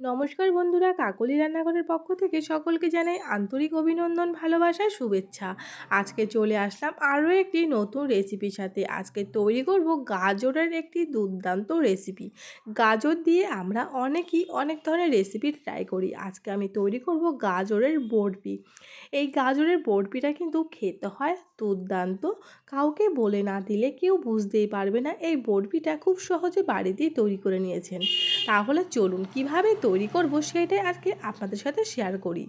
নমস্কার বন্ধুরা, কাকলি রান্নাঘরের পক্ষ থেকে সকলকে জানাই আন্তরিক অভিনন্দন, ভালোবাসা, শুভেচ্ছা। আজকে চলে আসলাম আরও একটি নতুন রেসিপির সাথে। আজকে তৈরি করব গাজরের একটি দুর্দান্ত রেসিপি গাজর দিয়ে আমরা অনেকেই অনেক ধরনের রেসিপি ট্রাই করি। আজকে আমি তৈরি করব গাজরের বরফি। এই গাজরের বরফিটা কিন্তু খেতে হয় দুর্দান্ত। কাউকে বলে না দিলে কেউ বুঝতেই পারবে না। এই বরফিটা খুব সহজে বাড়িতেই তৈরি করে নিয়েছেন। তাহলে চলুন কীভাবে তৈরি করব সেটাই আজকে আপনাদের সাথে শেয়ার করি।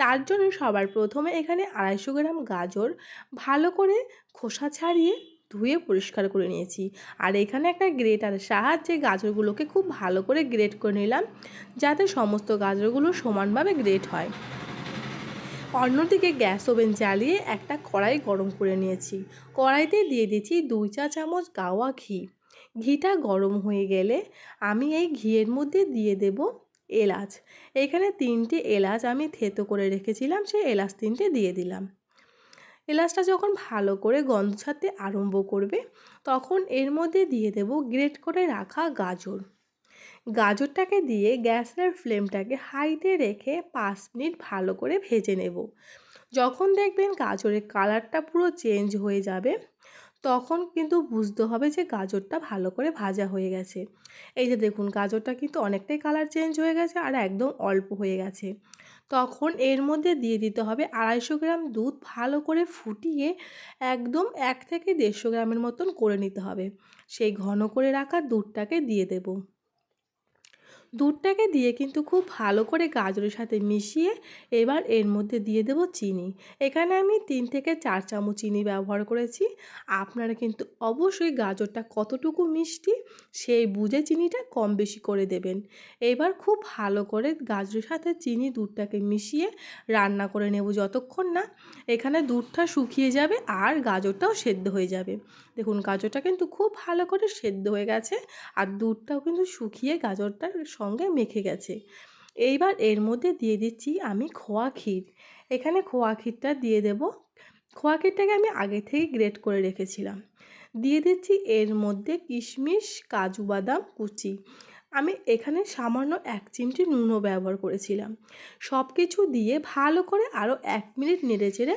তার জন্য সবার প্রথমে এখানে আড়াইশো গ্রাম গাজর ভালো করে খোসা ছাড়িয়ে ধুয়ে পরিষ্কার করে নিয়েছি। আর এখানে একটা গ্রেটার সাহায্যে গাজরগুলোকে খুব ভালো করে গ্রেট করে নিলাম, যাতে সমস্ত গাজরগুলো সমানভাবে গ্রেট হয়। অন্যদিকে গ্যাস ওভেন জ্বালিয়ে একটা কড়াই গরম করে নিয়েছি। কড়াইতে দিয়ে দিয়েছি দুই চা চামচ গাওয়া ঘি। ঘিটা গরম হয়ে গেলে আমি এই ঘিয়ের মধ্যে দিয়ে দেব এলাচ। এখানে তিনটে এলাচ আমি থেতো করে রেখেছিলাম সেই এলাচ তিনটে দিয়ে দিলাম। এলাচটা যখন ভালো করে গন্ধ ছাড়তে আরম্ভ করবে, তখন এর মধ্যে দিয়ে দেব গ্রেট করে রাখা গাজর। গাজরটাকে দিয়ে গ্যাসের ফ্লেমটাকে হাইতে রেখে পাঁচ মিনিট ভালো করে ভেজে নেব। যখন দেখবেন গাজরের কালারটা পুরো চেঞ্জ হয়ে যাবে তখন কিন্তু বুঝতে হবে যে গাজরটা ভালো করে ভাজা হয়ে গেছে। এই যে দেখুন, গাজরটা কিন্তু অনেকটাই কালার চেঞ্জ হয়ে গেছে আর একদম অল্প হয়ে গেছে। তখন এর মধ্যে দিয়ে দিতে হবে আড়াইশো গ্রাম দুধ ভালো করে ফুটিয়ে একদম এক থেকে দেড়শো গ্রামের মতন করে নিতে হবে। সেই ঘন করে রাখা দুধটাকে দিয়ে দেবো। দুধটাকে দিয়ে কিন্তু খুব ভালো করে গাজরের সাথে মিশিয়ে এবার এর মধ্যে দিয়ে দেব চিনি। এখানে আমি তিন থেকে চার চামচ চিনি ব্যবহার করেছি। আপনারা কিন্তু অবশ্যই গাজরটা কতটুকু মিষ্টি সেই বুঝে চিনিটা কম বেশি করে দেবেন। এবার খুব ভালো করে গাজরের সাথে চিনি দুধটাকে মিশিয়ে রান্না করে নেব যতক্ষণ না এখানে দুধটা শুকিয়ে যাবে আর গাজরটাও সেদ্ধ হয়ে যাবে। দেখুন, গাজরটা কিন্তু খুব ভালো করে সেদ্ধ হয়ে গেছে আর দুধটাও কিন্তু শুকিয়ে গাজরটার সঙ্গে মেখে গেছে। এইবার এর মধ্যে দিয়ে দিচ্ছি আমি খোয়া ক্ষীর। এখানে খোয়া ক্ষীরটা দিয়ে দেব। খোয়া ক্ষীরটাকে আমি আগে থেকে গ্রেট করে রেখেছিলাম। দিয়ে দিচ্ছি এর মধ্যে কিশমিশ, কাজু বাদাম, কুচি। আমি এখানে সামান্য এক চিমটি নুনও ব্যবহার করেছিলাম। সব কিছু দিয়ে ভালো করে আরও এক মিনিট নেড়ে চেড়ে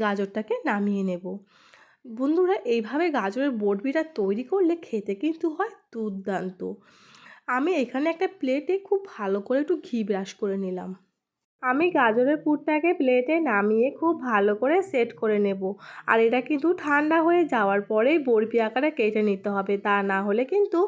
গাজরটাকে নামিয়ে নেব। বন্ধুরা, এইভাবে গাজরের বটবিটা তৈরি করলে খেতে কিন্তু হয় দুর্দান্ত। আমি এখানে একটা প্লেটে খুব ভালো করে একটু ঘি ব্রাশ করে নিলাম। আমি গাজরের পুরটাকে প্লেটে নামিয়ে খুব ভালো করে সেট করে নেব। আর এটা কিন্তু ঠান্ডা হয়ে যাওয়ার পরেই বরফি আকারে কেটে নিতে হবে। তা না হলে কিন্তু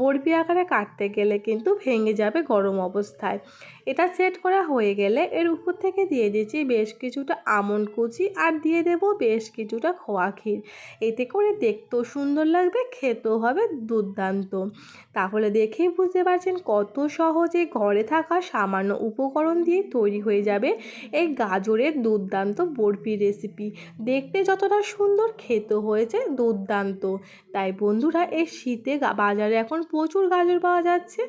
বরফি আকারে কাটতে গেলে কিন্তু ভেঙে যাবে গরম অবস্থায়। এটা সেট করা হয়ে গেলে এর উপর থেকে দিয়ে দিচ্ছি বেশ কিছুটা আমন্ড কুচি আর দিয়ে দেব বেশ কিছুটা খোয়া ক্ষীর। এতে করে দেখতেও সুন্দর লাগবে, খেতেও হবে দুর্দান্ত। তাহলে দেখেই বুঝতে পারছেন কত সহজে ঘরে থাকা সামান্য উপকরণ দিয়ে তৈরি হয়ে যাবে এই গাজরের দুর্দান্ত বরফি রেসিপি দেখতে যতটা সুন্দর খেতে হয়েছে দুর্দান্ত। তাই বন্ধুরা, এই শীতে বাজারে এখন প্রচুর গাজর পাওয়া যাচ্ছে।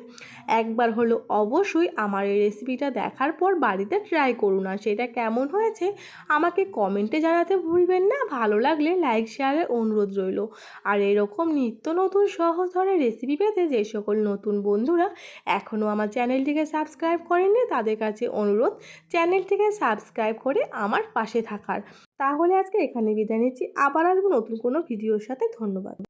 একবার হলো অবশ্যই আমার এই রেসিপিটা দেখার পর বাড়িতে ট্রাই করুন। আর সেটা কেমন হয়েছে, আমাকে কমেন্টে জানাতে ভুলবেন না। ভালো লাগলে লাইক শেয়ারের অনুরোধ রইল। আর এরকম নিত্য নতুন সহজ ধরনের রেসিপি পেতে যে সকল নতুন বন্ধুরা এখনও আমার চ্যানেলটিকে সাবস্ক্রাইব করেননি, তাদের কাছে অনুরোধ, চ্যানেলটিকে সাবস্ক্রাইব করে আমার পাশে থাকার। তাহলে আজকে এখানে বিদায় নিচ্ছি। আবার আসব নতুন কোনো ভিডিওর সাথে। ধন্যবাদ।